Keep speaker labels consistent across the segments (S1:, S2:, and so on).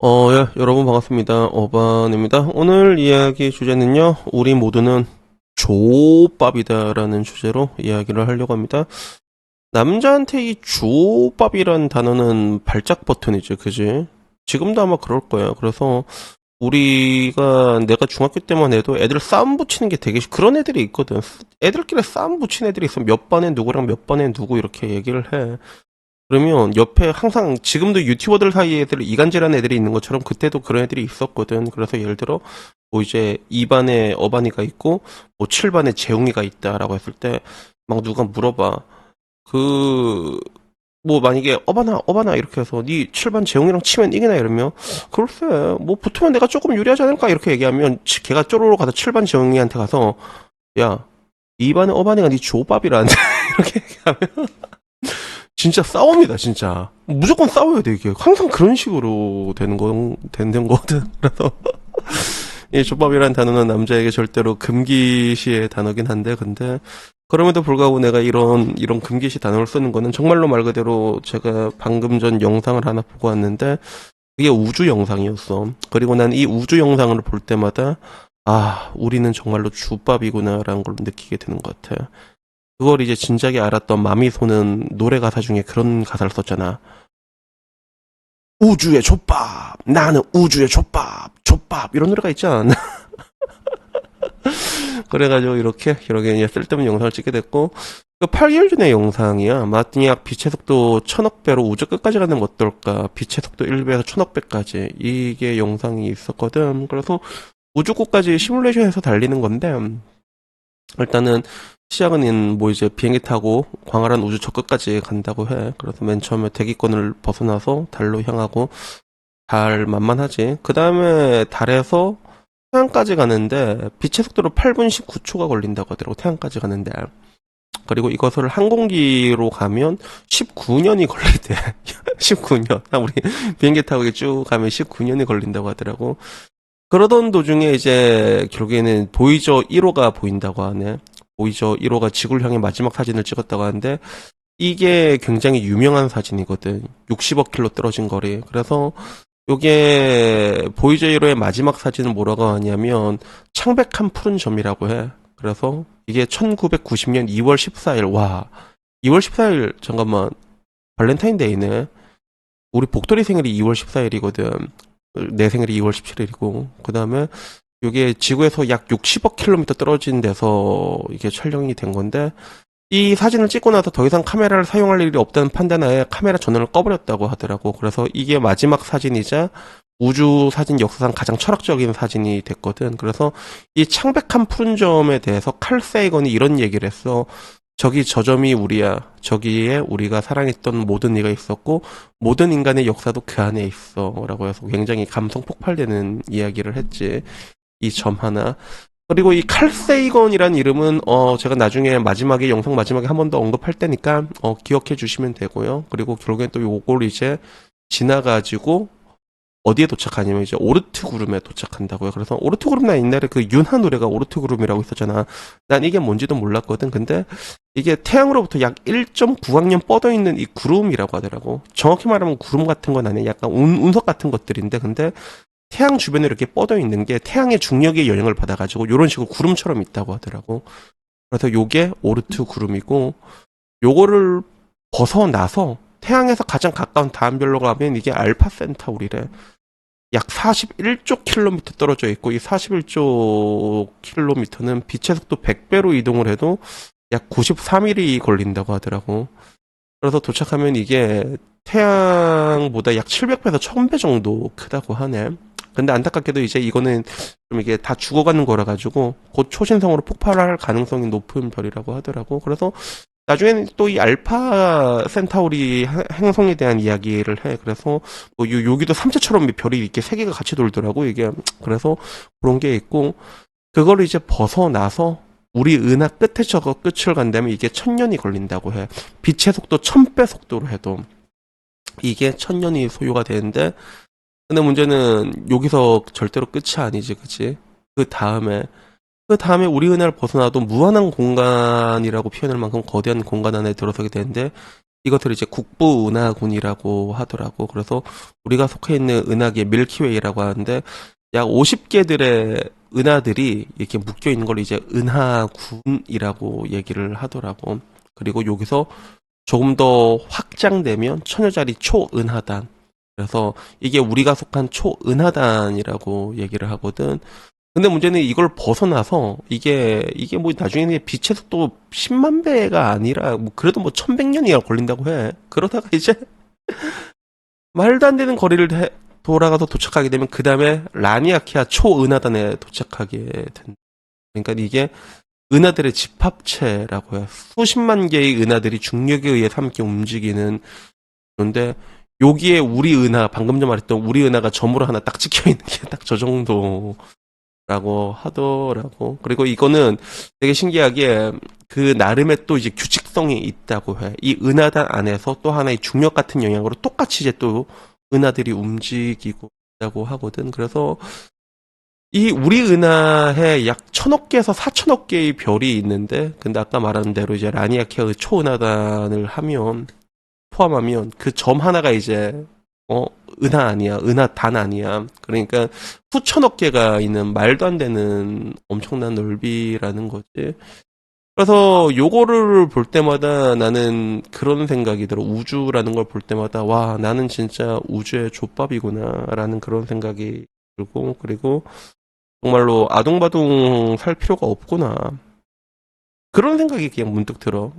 S1: 어, 예, 여러분 반갑습니다. 어반입니다. 오늘 이야기 주제는요, 우리 모두는 조밥이다라는 주제로 이야기를 하려고 합니다. 남자한테 이 조밥이란 단어는 발작 버튼이지, 그지? 지금도 아마 그럴 거야. 그래서 우리가 내가 중학교 때만 해도 애들 싸움 붙이는 게 되게 싫- 그런 애들이 있거든. 애들끼리 싸움 붙이는 애들이 있어. 몇 반에 누구랑 몇 반에 누구 이렇게 얘기를 해. 그러면 옆에 항상 지금도 유튜버들 사이에 이간질하는 애들이 있는 것처럼 그때도 그런 애들이 있었거든. 그래서 예를 들어 뭐 이제 2반에 어반이가 있고 뭐 7반에 재웅이가 있다라고 했을 때 막 누가 물어봐. 그 뭐 만약에 어바나 어바나 이렇게 해서 네 7반 재웅이랑 치면 이기나 이러면 글쎄 뭐 붙으면 내가 조금 유리하지 않을까 이렇게 얘기하면 치- 걔가 쪼로로 가서 7반 재웅이한테 가서 야 2반에 어바니가 네 조밥이라는데 이렇게 얘기하면 진짜 싸웁니다, 진짜. 무조건 싸워야 돼, 이게. 항상 그런 식으로 되는 거, 되는 거거든. 그래서, 이 족밥이라는 단어는 남자에게 절대로 금기시의 단어긴 한데, 근데, 그럼에도 불구하고 내가 이런, 이런 금기시 단어를 쓰는 거는 정말로 말 그대로 제가 방금 전 영상을 하나 보고 왔는데, 그게 우주 영상이었어. 그리고 난 이 우주 영상을 볼 때마다, 아, 우리는 정말로 주밥이구나라는 걸 느끼게 되는 것 같아. 그걸 이제 진작에 알았던 마미소는 노래 가사 중에 그런 가사를 썼잖아. 우주의 족밥, 나는 우주의 족밥, 족밥 이런 노래가 않았나? 그래가지고 이렇게 이렇게 쓸데없는 영상을 찍게 됐고 그 8개월 전의 영상이야. 마티니악 빛의 속도 천억 배로 우주 끝까지 가는 건 어떨까? 빛의 속도 1배에서 천억 배까지 이게 영상이 있었거든. 그래서 우주국까지 시뮬레이션해서 달리는 건데 일단은 시작은 뭐 이제 비행기 타고 광활한 우주 저 끝까지 간다고 해. 그래서 맨 처음에 대기권을 벗어나서 달로 향하고 달 만만하지. 그 다음에 달에서 태양까지 가는데 빛의 속도로 8분 19초가 걸린다고 하더라고. 태양까지 가는데. 그리고 이것을 항공기로 가면 19년이 걸리대. 19년. 우리 비행기 타고 쭉 가면 19년이 걸린다고 하더라고. 그러던 도중에 이제 결국에는 보이저 1호가 보인다고 하네. 보이저 1호가 지구를 향해 마지막 사진을 찍었다고 하는데 이게 굉장히 유명한 사진이거든. 60억 킬로 떨어진 거리. 그래서 요게 보이저 1호의 마지막 사진은 뭐라고 하냐면 창백한 푸른 점이라고 해. 그래서 이게 1990년 2월 14일. 와. 2월 14일 잠깐만. 발렌타인데이네. 우리 복돌이 생일이 2월 14일이거든. 내 생일이 2월 17일이고. 그 다음에 이게 지구에서 약 60억 킬로미터 떨어진 데서 이게 촬영이 된 건데 이 사진을 찍고 나서 더 이상 카메라를 사용할 일이 없다는 판단하에 카메라 전원을 꺼버렸다고 하더라고. 그래서 이게 마지막 사진이자 우주 사진 역사상 가장 철학적인 사진이 됐거든. 그래서 이 창백한 푸른 점에 대해서 칼 세이건이 이런 얘기를 했어. 저기 저 점이 우리야. 저기에 우리가 사랑했던 모든 이가 있었고 모든 인간의 역사도 그 안에 있어. 라고 해서 굉장히 감성 폭발되는 이야기를 했지. 이 점 하나. 그리고 이 칼세이건이라는 이름은 어 제가 나중에 마지막에 영상 마지막에 한 번 더 언급할 테니까 어 기억해 주시면 되고요. 그리고 결국엔 또 요걸 이제 지나가지고 어디에 도착하냐면 이제 오르트 구름에 도착한다고요. 그래서 오르트 구름 나 옛날에 그 윤하 노래가 오르트 구름이라고 있었잖아. 난 이게 뭔지도 몰랐거든. 근데 이게 태양으로부터 약 1.9광년 뻗어 있는 이 구름이라고 하더라고. 정확히 말하면 구름 같은 건 아니야. 약간 운, 운석 같은 것들인데 근데 태양 주변에 이렇게 뻗어 있는 게 태양의 중력의 영향을 받아가지고 이런 식으로 구름처럼 있다고 하더라고. 그래서 요게 오르트 구름이고 요거를 벗어나서 태양에서 가장 가까운 다음 별로 가면 이게 알파 센타우리래. 약 41조 킬로미터 떨어져 있고 이 41조 킬로미터는 빛의 속도 100배로 이동을 해도 약 93일이 걸린다고 하더라고. 그래서 도착하면 이게 태양보다 약 700배에서 1000배 정도 크다고 하네. 근데 안타깝게도 이제 이거는 좀 이게 다 죽어가는 거라 가지고 곧 초신성으로 폭발할 가능성이 높은 별이라고 하더라고. 그래서 나중에는 또 이 알파 센타우리 행- 행성에 대한 이야기를 해. 그래서 뭐 요, 여기도 삼체처럼 별이 이렇게 세 개가 같이 돌더라고. 이게 그래서 그런 게 있고 그거를 이제 벗어나서 우리 은하 끝에 저거 끝을 간다면 이게 천 년이 걸린다고 해. 빛의 속도 천 배 속도로 해도 이게 천 년이 소요가 되는데 근데 문제는 여기서 절대로 끝이 아니지, 그치? 그 다음에 그 다음에 우리 은하를 벗어나도 무한한 공간이라고 표현할 만큼 거대한 공간 안에 들어서게 되는데 이것들을 이제 국부 은하군이라고 하더라고. 그래서 우리가 속해 있는 은하계 밀키웨이라고 하는데 약 50개들의 은하들이 이렇게 묶여 있는 걸 이제 은하군이라고 얘기를 하더라고. 그리고 여기서 조금 더 확장되면 천여자리 초은하단. 그래서 이게 우리가 속한 초은하단이라고 얘기를 하거든. 근데 문제는 이걸 벗어나서 이게 이게 뭐 나중에는 빛의 속도 10만 배가 아니라 뭐 그래도 뭐 1100년이나 걸린다고 해. 그러다가 이제 말도 안 되는 거리를 해- 돌아가서 도착하게 되면 그 다음에 라니아키아 초은하단에 도착하게 된다. 그러니까 이게 은하들의 집합체라고 해요. 수십만 개의 은하들이 중력에 의해 함께 움직이는 그런데 여기에 우리 은하 방금 전 말했던 우리 은하가 점으로 하나 딱 찍혀 있는 게 딱 저 정도 라고 하더라고. 그리고 이거는 되게 신기하게 그 나름의 또 이제 규칙성이 있다고 해. 이 은하단 안에서 또 하나의 중력 같은 영향으로 똑같이 이제 또 은하들이 움직이고 있다고 하거든. 그래서 이 우리 은하에 약 천억 개에서 사천억 개의 별이 있는데, 근데 아까 말한 대로 이제 라니아키아의 초은하단을 하면 포함하면 그 점 하나가 이제 어 은하 아니야, 은하 단 아니야. 그러니까 수천억 개가 있는 말도 안 되는 엄청난 넓이라는 거지. 그래서 요거를 볼 때마다 나는 그런 생각이 들어. 우주라는 걸 볼 때마다 와 나는 진짜 우주의 족밥이구나라는 그런 생각이 들고 그리고 정말로 아동바동 살 필요가 없구나. 그런 생각이 그냥 문득 들어.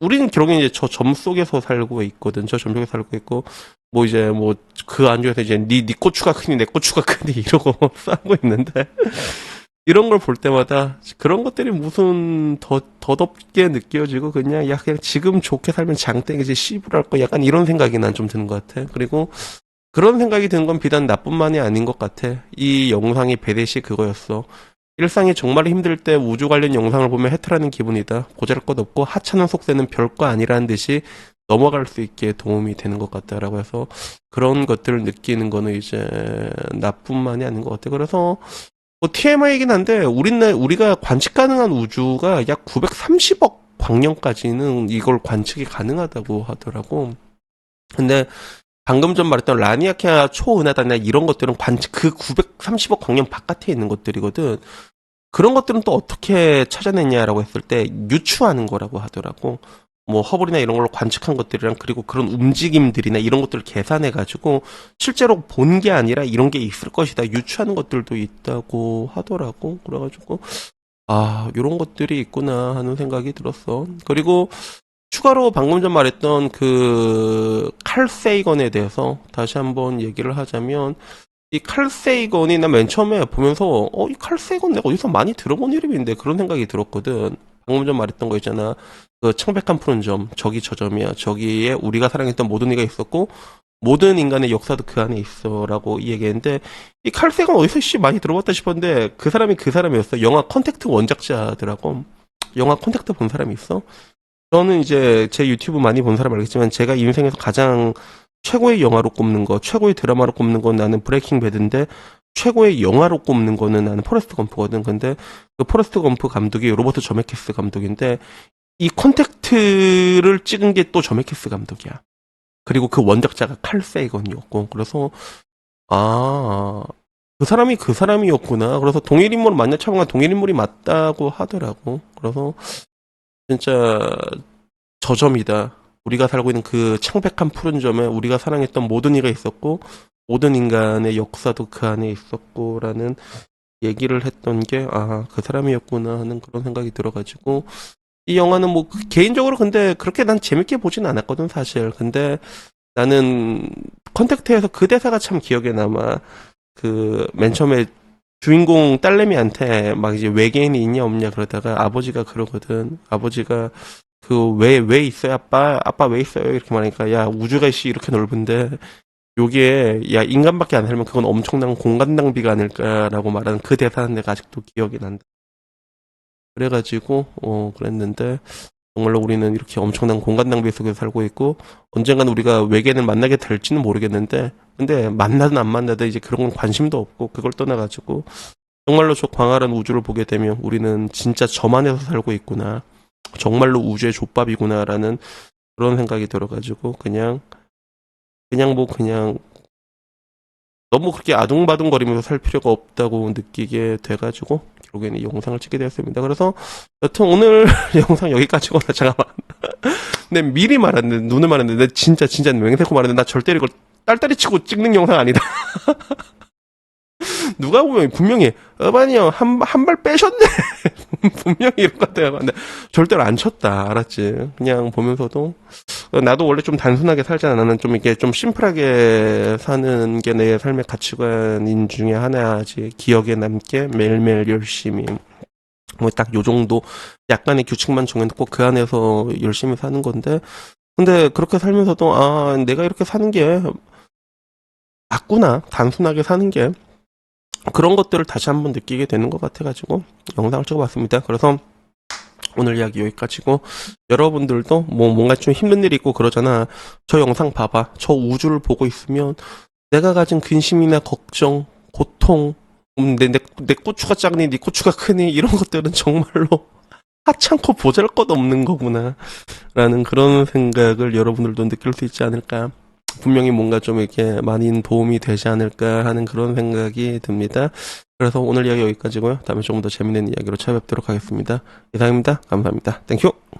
S1: 우리는 결국에 이제 저 점 속에서 살고 있거든. 저 점 속에 살고 있고, 뭐 이제 뭐 그 안쪽에서 이제 니, 니 고추가 크니 내 고추가 크니 이러고 싸우고 있는데, 이런 걸 볼 때마다 그런 것들이 무슨 더, 더덥게 느껴지고 그냥 야, 그냥 지금 좋게 살면 장땡이지 씨부랄 거 약간 이런 생각이 난 좀 드는 것 같아. 그리고 그런 생각이 드는 건 비단 나뿐만이 아닌 것 같아. 이 영상이 배대시 그거였어. 일상이 정말 힘들 때 우주 관련 영상을 보면 해탈하는 기분이다. 보잘것 없고 하찮은 속세는 별거 아니라는 듯이 넘어갈 수 있게 도움이 되는 것 같다라고 해서 그런 것들을 느끼는 거는 이제 나뿐만이 아닌 것 같아. 그래서 뭐 TMI이긴 한데 우리는 우리가 관측 가능한 우주가 약 930억 광년까지는 이걸 관측이 가능하다고 하더라고. 근데 방금 전 말했던 라니아키아 초은하단이나 이런 것들은 관측 그 930억 광년 바깥에 있는 것들이거든. 그런 것들은 또 어떻게 찾아냈냐라고 했을 때 유추하는 거라고 하더라고. 뭐 허블이나 이런 걸로 관측한 것들이랑 그리고 그런 움직임들이나 이런 것들을 계산해 가지고 실제로 본 게 아니라 이런 게 있을 것이다 유추하는 것들도 있다고 하더라고. 그래가지고 아 이런 것들이 있구나 하는 생각이 들었어. 그리고 추가로 방금 전 말했던 그 칼세이건에 대해서 다시 한번 얘기를 하자면 이 칼세이건이 나 맨 처음에 보면서 어 이 칼세이건 내가 어디서 많이 들어본 이름인데 그런 생각이 들었거든. 방금 전 말했던 거 있잖아. 그 청백한 푸른 점 저기 저 점이야. 저기에 우리가 사랑했던 모든 이가 있었고 모든 인간의 역사도 그 안에 있어라고 얘기했는데 이 칼세이건 어디서 씨 많이 들어봤다 싶었는데 그 사람이 그 사람이었어. 영화 컨택트 원작자더라고. 영화 컨택트 본 사람이 있어? 저는 이제 제 유튜브 많이 본 사람 알겠지만 제가 인생에서 가장 최고의 영화로 꼽는 거, 최고의 드라마로 꼽는 건 나는 브레이킹 배드인데 최고의 영화로 꼽는 거는 나는 포레스트 검프거든. 근데 그 포레스트 검프 감독이 로버트 저메키스 감독인데 이 콘택트를 찍은 게 또 저메키스 감독이야. 그리고 그 원작자가 칼 세이건이었고 그래서 아, 그 사람이 그 사람이었구나. 그래서 동일 인물 맞냐 차보가 동일 인물이 맞다고 하더라고. 그래서 진짜 저점이다. 우리가 살고 있는 그 창백한 푸른 점에 우리가 사랑했던 모든 이가 있었고 모든 인간의 역사도 그 안에 있었고라는 얘기를 했던 게 아, 그 사람이었구나 하는 그런 생각이 들어가지고 이 영화는 뭐 개인적으로 근데 그렇게 난 재밌게 보진 않았거든 사실. 근데 나는 컨택트에서 그 대사가 참 기억에 남아. 그 맨 처음에 주인공 딸내미한테 막 이제 외계인이 있냐 없냐 그러다가 아버지가 그러거든. 아버지가 그 왜 왜 있어요 아빠 아빠 왜 있어요 이렇게 말하니까 야 우주가 씨 이렇게 넓은데 여기에 야 인간밖에 안 살면 그건 엄청난 공간 낭비가 아닐까라고 말하는 그 대사는 내가 아직도 기억이 난다. 그래가지고 어 그랬는데 정말로 우리는 이렇게 엄청난 공간 낭비 속에 살고 있고 언젠가는 우리가 외계인을 만나게 될지는 모르겠는데 근데 만나든 안 만나든 이제 그런 건 관심도 없고 그걸 떠나가지고 정말로 저 광활한 우주를 보게 되면 우리는 진짜 점 안에서 살고 있구나. 정말로 우주의 족밥이구나라는 그런 생각이 들어가지고 그냥 그냥 뭐 그냥 너무 그렇게 아둥바둥거리면서 살 필요가 없다고 느끼게 돼가지고 결국에는 이 영상을 찍게 되었습니다. 그래서 여튼 오늘 영상 여기까지거나 잠깐만. 내 미리 말했는데 눈을 말했는데 내 진짜 진짜 맹세코 말했는데 나 절대 이걸 딸딸이 치고 찍는 영상 아니다. 누가 보면 분명히 어반이 형 한 한 발 빼셨네. 분명히 이럴 것 같아요. 근데 절대로 안 쳤다. 알았지? 그냥 보면서도 나도 원래 좀 단순하게 살잖아. 나는 좀 이렇게 좀 심플하게 사는 게 내 삶의 가치관인 중에 하나지. 기억에 남게 매일매일 열심히. 뭐 딱 요 정도 약간의 규칙만 정해놓고 그 안에서 열심히 사는 건데. 근데 그렇게 살면서도 아, 내가 이렇게 사는 게 맞구나. 단순하게 사는 게. 그런 것들을 다시 한번 느끼게 되는 것 같아가지고 영상을 찍어봤습니다. 그래서 오늘 이야기 여기까지고 여러분들도 뭐 뭔가 좀 힘든 일이 있고 그러잖아. 저 영상 봐봐. 저 우주를 보고 있으면 내가 가진 근심이나 걱정, 고통, 음, 내, 내, 내 고추가 작니, 네 고추가 크니 이런 것들은 정말로 하찮고 보잘것 없는 거구나. 라는 그런 생각을 여러분들도 느낄 수 있지 않을까. 분명히 뭔가 좀 이렇게 많이 도움이 되지 않을까 하는 그런 생각이 듭니다. 그래서 오늘 이야기 여기까지고요. 다음에 조금 더 재밌는 이야기로 찾아뵙도록 하겠습니다. 이상입니다. 감사합니다. 땡큐!